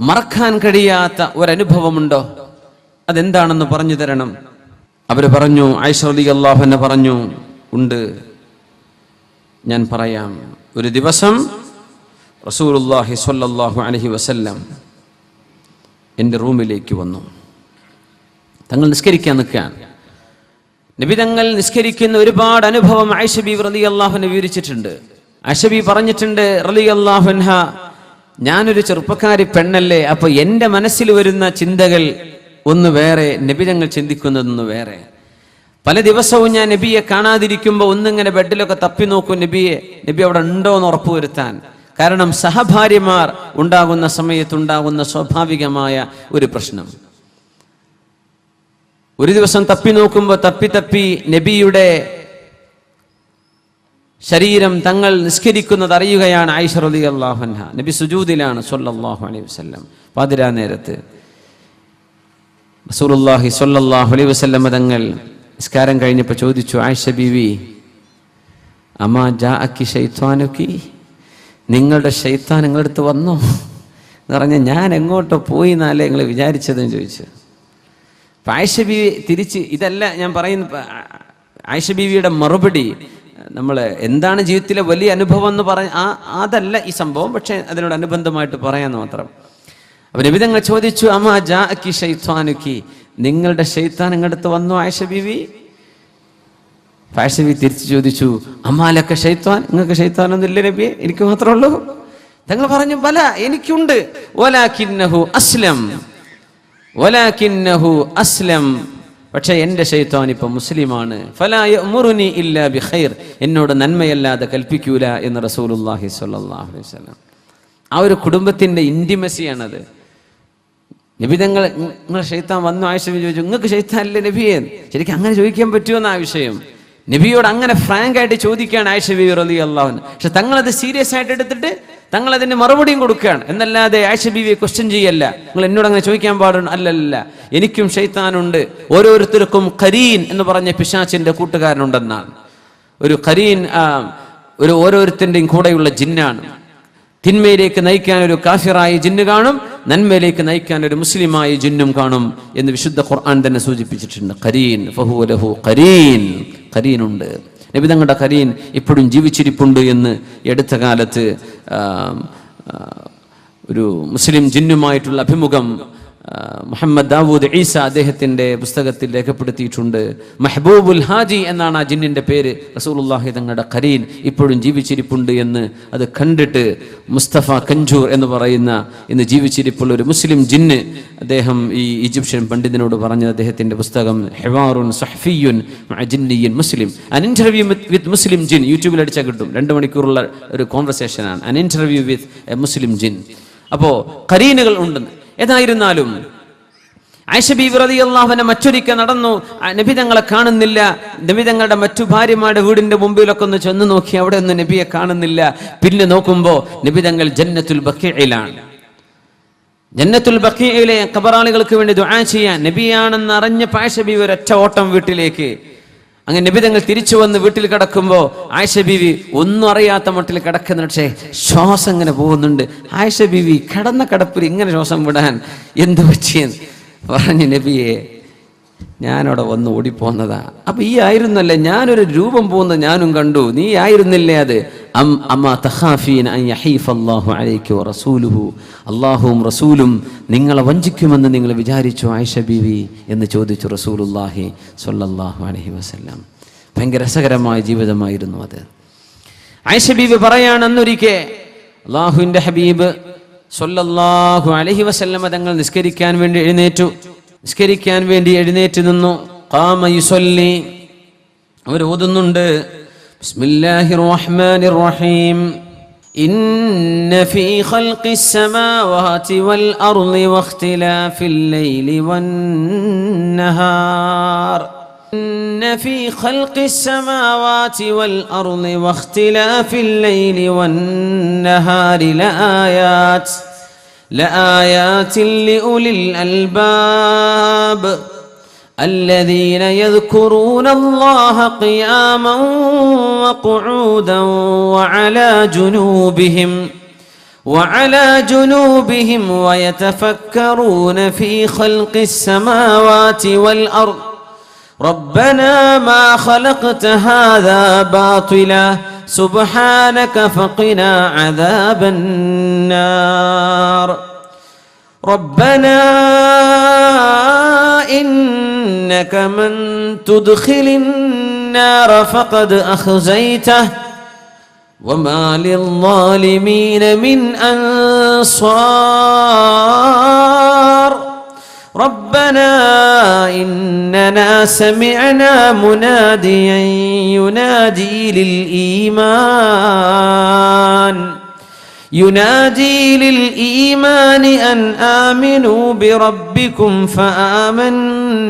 മറക്കാൻ കഴിയാത്ത ഒരനുഭവമുണ്ടോ? അതെന്താണെന്ന് പറഞ്ഞു തരണം. അവർ പറഞ്ഞു ഐശ്വതി അള്ളാഹുന്നെ പറഞ്ഞു ഉണ്ട്. ഞാൻ പറയാം. ഒരു ദിവസം റസൂലുല്ലാഹി സ്വല്ലല്ലാഹു അലൈഹി വസല്ലം എന്റെ റൂമിലേക്ക് വന്നു. തങ്ങൾ നിസ്കരിക്കാൻ നിൽക്കുകയാണ് നബി തങ്ങൾ നിസ്കരിക്കുന്ന ഒരുപാട് അനുഭവം ആയിഷബി റലി അള്ളാഹുനെ വിവരിച്ചിട്ടുണ്ട്. ആയിഷബി പറഞ്ഞിട്ടുണ്ട് റലി അള്ളാഹുൻഹ ഞാനൊരു ചെറുപ്പക്കാരി പെണ്ണല്ലേ അപ്പൊ എന്റെ മനസ്സിൽ വരുന്ന ചിന്തകൾ ഒന്ന് വേറെ നബിതങ്ങൾ ചിന്തിക്കുന്നതൊന്ന് വേറെ. പല ദിവസവും ഞാൻ നബിയെ കാണാതിരിക്കുമ്പോൾ ഒന്നിങ്ങനെ ബെഡിലൊക്കെ തപ്പി നോക്കും നബിയെ നബി അവിടെ ഉണ്ടോ എന്ന് ഉറപ്പുവരുത്താൻ. കാരണം സഹഭാര്യമാർ ഉണ്ടാകുന്ന സമയത്തുണ്ടാകുന്ന സ്വാഭാവികമായ ഒരു പ്രശ്നം. ഒരു ദിവസം തപ്പി നോക്കുമ്പോൾ തപ്പി തപ്പി നബിയുടെ ശരീരം തങ്ങൾ നിസ്കരിക്കുന്നത് അറിയുകയാണ് ആയിഷ റലി അള്ളാഹുൻഹ നബി സുജൂദിലാണ് സൊല്ലാഹു അലൈഹി വസ്ലം പാതിരാ നേരത്ത് റസൂലുള്ളാഹി സൊല്ലാഹു അലൈഹി വസല്ലം തങ്ങൾ നിസ്കാരം കഴിഞ്ഞപ്പോൾ ചോദിച്ചു ആയിഷ ബീവി അമാ ജാ അക്കി ഷെയ്ത്വാനുക്കി നിങ്ങളുടെ ഷെയ്ത്താൻ നിങ്ങളടുത്ത് വന്നോ? എന്ന് പറഞ്ഞാൽ ഞാൻ എങ്ങോട്ടോ പോയി എന്നാലേ നിങ്ങൾ വിചാരിച്ചതെന്ന് ചോദിച്ചു. ആയിഷ ബീവി തിരിച്ച് ഇതല്ല ഞാൻ പറയുന്ന ആയിഷ ബീവിയുടെ മറുപടി നമ്മൾ എന്താണ് ജീവിതത്തിലെ വലിയ അനുഭവം എന്ന് പറഞ്ഞ ആ അതല്ല ഈ സംഭവം പക്ഷേ അതിനോട് അനുബന്ധമായിട്ട് പറയാൻ മാത്രം. അപ്പൊ നിബിതങ്ങൾ ചോദിച്ചു അമ്മ ജാക്കി ഷെയ്ത്താനുക്കി നിങ്ങളുടെ ഷെയ്ത്താൻ ഇങ്ങടുത്ത് വന്നു ആയിഷ ബിവി. ആയിഷ തിരിച്ചു ചോദിച്ചു അമ്മാലൊക്കെ ഷെയ്ത്താൻ നിങ്ങൾക്ക് ഷെയ്ത്താനൊന്നും ഇല്ല നബിയെ എനിക്ക് മാത്രമേ ഉള്ളൂ. തങ്ങൾ പറഞ്ഞു പല എനിക്കുണ്ട്. ഓലാക്കിന്നഹു അസ്ലം. വലാകിന്നഹു അസ്ലം. പക്ഷേ എന്റെ ഷെയ്ത്താൻ ഇപ്പം മുസ്ലിമാണ്. ഫലായ മുറുനി ഇല്ല ബി ഖൈർ എന്നോട് നന്മയല്ലാതെ കൽപ്പിക്കൂല എന്ന് റസൂലുല്ലാഹി സ്വല്ലല്ലാഹു അലൈഹി വസല്ലം. ആ ഒരു കുടുംബത്തിന്റെ ഇന്റിമസിയാണത്. നിബിതങ്ങൾ നിങ്ങളെ ഷെയ്ത്താൻ വന്നു ആയിഷ ചോദിച്ചു നിങ്ങൾക്ക് ഷെയ്ത്താനല്ലേ നബിയെ? ശരിക്കും അങ്ങനെ ചോദിക്കാൻ പറ്റുമെന്ന ആ വിഷയം. നബിയോട് അങ്ങനെ ഫ്രാങ്ക് ആയിട്ട് ചോദിക്കുകയാണ് ആയിഷ ബി റലി അള്ളാഹുൻ പക്ഷെ തങ്ങളത് സീരിയസ് ആയിട്ട് എടുത്തിട്ട് തങ്ങൾ അതിന് മറുപടിയും കൊടുക്കുകയാണ്. എന്നല്ലാതെ ആയിഷ ക്വസ്റ്റ്യൻ ചെയ്യല്ല. നിങ്ങൾ എന്നോട് അങ്ങനെ ചോദിക്കാൻ പാടുണ്ട് അല്ലല്ല. എനിക്കും ഷെയ്ത്താനുണ്ട്. ഓരോരുത്തർക്കും കരീൻ എന്ന് പറഞ്ഞ പിശാച്ചിന്റെ കൂട്ടുകാരനുണ്ടെന്നാണ്. ഒരു കരീൻ ഒരു ഓരോരുത്തരുടെയും കൂടെയുള്ള ജിന്നാണ്. തിന്മയിലേക്ക് നയിക്കാൻ ഒരു കാഫിറായി ജിന്ന് കാണും. നന്മയിലേക്ക് നയിക്കാൻ ഒരു മുസ്ലിമായ ജിന്നും കാണും എന്ന് വിശുദ്ധ ഖുർആൻ തന്നെ സൂചിപ്പിച്ചിട്ടുണ്ട്. കരീൻ ഫഹു ലഹു കരീൻ. കരീനുണ്ട്. നബി തങ്ങളുടെ കരീൻ ഇപ്പോഴും ജീവിച്ചിരിപ്പുണ്ട് എന്ന് എടുത്ത കാലത്ത് ഒരു മുസ്ലിം ജിന്നുമായിട്ടുള്ള അഭിമുഖം മുഹമ്മദ് ദാവൂദ് ഈസ അദ്ദേഹത്തിന്റെ പുസ്തകത്തിൽ രേഖപ്പെടുത്തിയിട്ടുണ്ട്. മെഹബൂബുൽ ഹാജി എന്നാണ് ആ ജിന്നിന്റെ പേര്. റസൂലുള്ളാഹി തങ്ങളുടെ കരീൻ ഇപ്പോഴും ജീവിച്ചിരിപ്പുണ്ട് എന്ന് അത് കണ്ടിട്ട് മുസ്തഫ കഞ്ചൂർ എന്ന് പറയുന്ന ഇന്ന് ജീവിച്ചിരിപ്പുള്ള ഒരു മുസ്ലിം ജിന്ന് അദ്ദേഹം ഈ ഈജിപ്ഷ്യൻ പണ്ഡിതനോട് പറഞ്ഞത് അദ്ദേഹത്തിന്റെ പുസ്തകം ഹെവാറുൻ സഹഫിയുൻ ജിന്നിയൻ മുസ്ലിം. അൻ ഇന്റർവ്യൂ വിത്ത് മുസ്ലിം ജിൻ യൂട്യൂബിൽ അടിച്ചാൽ കിട്ടും. രണ്ട് മണിക്കൂറുള്ള ഒരു കോൺവെർസേഷനാണ് an interview with a Muslim ജിൻ അപ്പോൾ കരീനുകൾ ഉണ്ടെന്ന്. ഏതായിരുന്നാലും ആയിഷബി വിറതി അള്ളാഹുവിനെ മറ്റൊരിക്കൽ നടന്നു. നബി തങ്ങളെ കാണുന്നില്ല. നബി തങ്ങളുടെ മറ്റു ഭാര്യമാരുടെ വീടിന്റെ മുമ്പിലൊക്കെ ഒന്ന് ചെന്ന് നോക്കി അവിടെ ഒന്നും നബിയെ കാണുന്നില്ല. പിന്നെ നോക്കുമ്പോ നബി തങ്ങൾ ജന്നത്തുൽ ബക്കയിലാണ് ജന്നത്തുൽ ബക്കയിലെ കബറാളികൾക്ക് വേണ്ടി ദുആ ചെയ്യാൻ നബിയാണെന്ന് അറിഞ്ഞ പായഷബി ഒരൊറ്റ ഓട്ടം വീട്ടിലേക്ക് അങ്ങനെ നബി തങ്ങൾ തിരിച്ചു വന്ന് വീട്ടിൽ കിടക്കുമ്പോൾ ആയിഷ ബീവി ഒന്നും അറിയാത്ത മട്ടിൽ കിടക്കുന്ന പക്ഷേ ശ്വാസം ഇങ്ങനെ പോകുന്നുണ്ട്. ആയിഷ ബീവി കിടന്ന കിടപ്പിൽ ഇങ്ങനെ ശ്വാസം വിടാൻ എന്ത് പറ്റിയെന്ന് പറഞ്ഞു നബിയെ ഞാനവിടെ വന്ന് ഓടിപ്പോന്നതാ. അപ്പൊ ഈ ആയിരുന്നല്ലേ ഞാനൊരു രൂപം പോകുന്ന ഞാനും കണ്ടു. നീ ആയിരുന്നില്ലേ അത്? അം അമ്മ അൻ യഹീഫ് അലൈക വറസൂലുഹു അല്ലാഹുവും റസൂലും നിങ്ങളെ വഞ്ചിക്കുമെന്ന് നിങ്ങൾ വിചാരിച്ചു ആയിഷ ബീവി എന്ന് ചോദിച്ചു റസൂലുള്ളാഹി സ്വല്ലല്ലാഹു അലൈഹി വസല്ലം. ഭയങ്കര രസകരമായ ജീവിതമായിരുന്നു അത്. ആയിഷ ബീവി പറയാണ് അന്നൊരിക്കെ അള്ളാഹുവിന്റെ ഹബീബ് സൊല്ലാഹു അലഹി വസ്ല്ലാം തങ്ങൾ നിസ്കരിക്കാൻ വേണ്ടി എഴുന്നേറ്റു. നിസ്കരിക്കാൻ വേണ്ടി എഴുന്നേറ്റ് നിന്നു ഖാമ യുസല്ലി അവർ ഓതുന്നുണ്ട് ബിസ്മില്ലാഹിർ റഹ്മാനിർ റഹീം إن في خلق السماوات والأرض واختلاف الليل والنهار إن في خلق السماوات والأرض واختلاف الليل والنهار لآيات لآيات لأولي الألباب الذين يذكرون الله قياما وقعودا وعلى جنوبهم وعلى جنوبهم ويتفكرون في خلق السماوات والأرض ربنا ما خلقت هذا باطلا سبحانك فقنا عذاب النار. ربنا إنك من تدخل النار فقد أخزيته وما للظالمين من أنصار. ربنا إننا سمعنا مناديا ينادي للإيمان ينادي للإيمان أن آمنوا بربكم فآمنا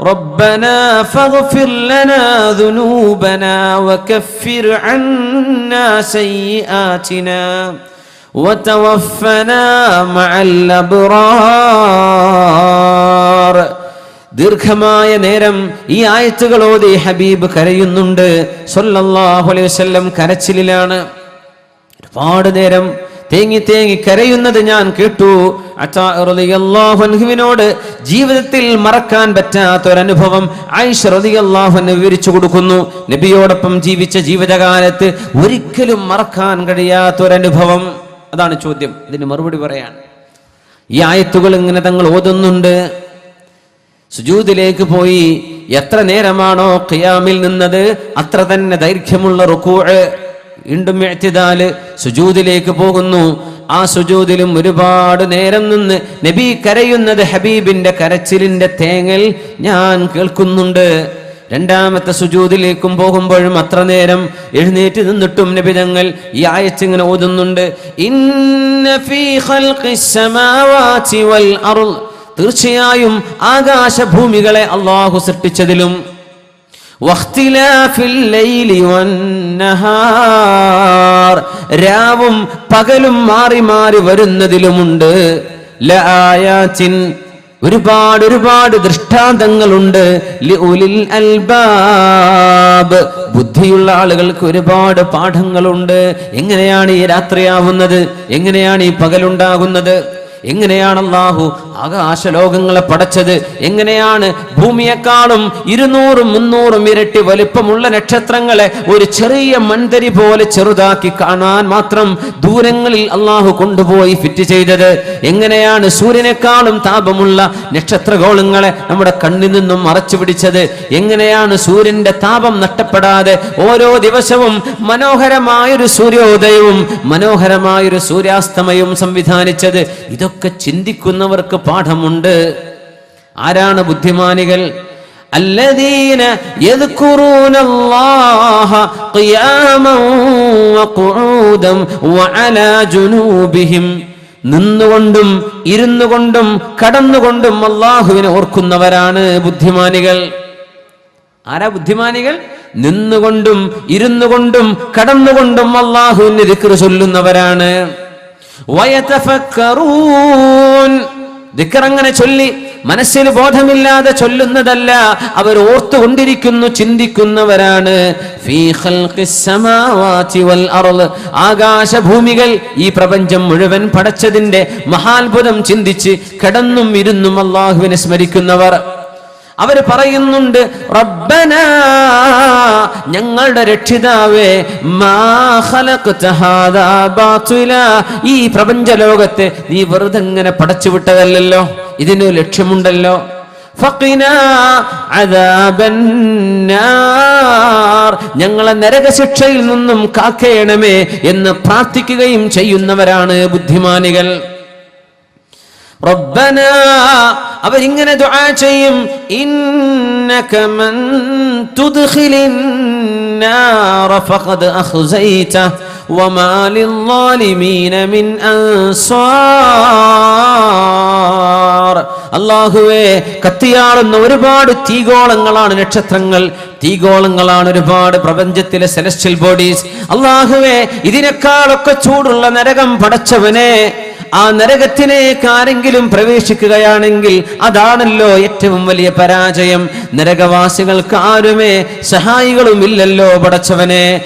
ربنا فاغفر لنا ذنوبنا وكفر عنا سيئاتنا وتوفنا مع الأبرار ദീർഘമായ നേരം ഈ ആയത്തുകൾ ഓതി ഹബീബ് കരയുന്നുണ്ട് സൊല്ലാഹു അലൈഹി വസല്ലം കരച്ചിലാണ് ഒരുപാട് നേരം തേങ്ങി തേങ്ങി കരയുന്നത് ഞാൻ കേട്ടു അള്ളാഹുവിനോട് ജീവിതത്തിൽ മറക്കാൻ പറ്റാത്ത ഒരു അനുഭവം ആയിഷ റളിയല്ലാഹു വിവരിച്ചു കൊടുക്കുന്നു നബിയോടൊപ്പം ജീവിച്ച ജീവിതകാലത്ത് ഒരിക്കലും മറക്കാൻ കഴിയാത്ത ഒരു അനുഭവം അതാണ് ചോദ്യം. ഇതിന് മറുപടി പറയാൻ ഈ ആയത്തുകൾ ഇങ്ങനെ തങ്ങൾ ഓതുന്നുണ്ട്. സുജൂദിലേക്ക് പോയി എത്ര നേരമാണോ ഖിയാമിൽ നിന്നത് അത്ര തന്നെ ദൈർഘ്യമുള്ള റുക്കൂ വീണ്ടും എഴുത്തിതാൽ സുജൂദിലേക്ക് പോകുന്നു. ആ സുജൂദിലും ഒരുപാട് നേരം നിന്ന് നബി കരയുന്നത് ഹബീബിന്റെ കരച്ചിലിന്റെ തേങ്ങൽ ഞാൻ കേൾക്കുന്നുണ്ട്. രണ്ടാമത്തെ സുജൂതിലേക്കും പോകുമ്പോഴും അത്ര നേരം എഴുന്നേറ്റ് നിന്നിട്ടും നബിതങ്ങൾ ഈ ആയച്ചിങ്ങനെ ഓതുന്നുണ്ട്. തീർച്ചയായും ആകാശഭൂമികളെ അള്ളാഹു സൃഷ്ടിച്ചതിലും രാവും പകലും മാറി മാറി വരുന്നതിലുമുണ്ട്. ലആയാത്തിൻ ഒരുപാട് ഒരുപാട് ദൃഷ്ടാന്തങ്ങളുണ്ട്. അൽബാബ്. ബുദ്ധിയുള്ള ആളുകൾക്ക് ഒരുപാട് പാഠങ്ങളുണ്ട്. എങ്ങനെയാണ് ഈ രാത്രിയാവുന്നത്? എങ്ങനെയാണ് ഈ പകലുണ്ടാകുന്നത്? എങ്ങനെയാണ് അള്ളാഹു ആകാശലോകങ്ങളെ പടച്ചത്? എങ്ങനെയാണ് ഭൂമിയെക്കാളും ഇരുന്നൂറും മുന്നൂറും ഇരട്ടി വലിപ്പമുള്ള നക്ഷത്രങ്ങളെ ഒരു ചെറിയ മൺതരി പോലെ ചെറുതാക്കി കാണാൻ മാത്രം ദൂരങ്ങളിൽ അള്ളാഹു കൊണ്ടുപോയി ഫിറ്റ് ചെയ്തത്? എങ്ങനെയാണ് സൂര്യനേക്കാളും താപമുള്ള നക്ഷത്രഗോളങ്ങളെ നമ്മുടെ കണ്ണിൽ നിന്നും മറച്ചു പിടിച്ചത്? എങ്ങനെയാണ് സൂര്യന്റെ താപം നഷ്ടപ്പെടാതെ ഓരോ ദിവസവും മനോഹരമായൊരു സൂര്യോദയവും മനോഹരമായൊരു സൂര്യാസ്തമയവും സംവിധാനിച്ചത്? ഇതൊക്കെ ചിന്തിക്കുന്നവർക്ക് പാഠമുണ്ട് ആരാണ് ബുദ്ധിമാനികൾ الذين يذكرون الله قياما وقعودا وعلى جنوبهم നിന്നുകൊണ്ടും ഇരുന്നു കൊണ്ടും കടന്നുകൊണ്ടും അള്ളാഹുവിനെ ഓർക്കുന്നവരാണ് ബുദ്ധിമാനികൾ ആരാ ബുദ്ധിമാനികൾ നിന്നുകൊണ്ടും ഇരുന്നു കൊണ്ടും കടന്നുകൊണ്ടും അള്ളാഹുവിന് ദിക്റ് ചൊല്ലുന്നവരാണ് അങ്ങനെ ചൊല്ലി മനസ്സിൽ ബോധമില്ലാതെ ചൊല്ലുന്നതല്ല അവർ ഓർത്തുകൊണ്ടിരിക്കുന്നു ചിന്തിക്കുന്നവരാണ്. ആകാശഭൂമികൾ ഈ പ്രപഞ്ചം മുഴുവൻ പടച്ചതിന്റെ മഹാത്ഭുതം ചിന്തിച്ച് കിടന്നും ഇരുന്നും അള്ളാഹുവിനെ സ്മരിക്കുന്നവർ. അവർ പറയുന്നുണ്ട് റബ്ബന ഞങ്ങളുടെ രക്ഷിതാവേ ഈ പ്രപഞ്ച ലോകത്തെ നീ വെറുതെ ഇങ്ങനെ പടച്ചു വിട്ടതല്ലല്ലോ? ഇതിന് ലക്ഷ്യമുണ്ടല്ലോ. ഞങ്ങളെ നരകശിക്ഷയിൽ നിന്നും കാക്കേണമേ എന്ന് പ്രാർത്ഥിക്കുകയും ചെയ്യുന്നവരാണ് ബുദ്ധിമാനികൾ. റബ്ബന അവരിങ്ങനെ ദുആ ചെയ്യും. ഇന്നക മൻ തുദ്ഖിലിൻ നാറ ഫഖദ് അഖ്സൈത വമാ ലിൽസാലിമീന മിൻ അൻസാർ. അല്ലാഹുവേ കത്തിയാളുന്ന ഒരുപാട് തീഗോളങ്ങളാണ് നക്ഷത്രങ്ങൾ. തീഗോളങ്ങളാണ് ഒരുപാട് പ്രപഞ്ചത്തിലെ സെലസ്റ്റിയൽ ബോഡീസ് അള്ളാഹുവേ ഇതിനേക്കാളൊക്കെ ചൂടുള്ള നരകം പടച്ചവനെ ആ നരകത്തിലേക്ക് ആരെങ്കിലും പ്രവേശിക്കുകയാണെങ്കിൽ അതാണല്ലോ ഏറ്റവും വലിയ പരാജയം. നരകവാസികൾക്ക് ആരുമേ സഹായികളും ഇല്ലല്ലോ പടച്ചവനെ.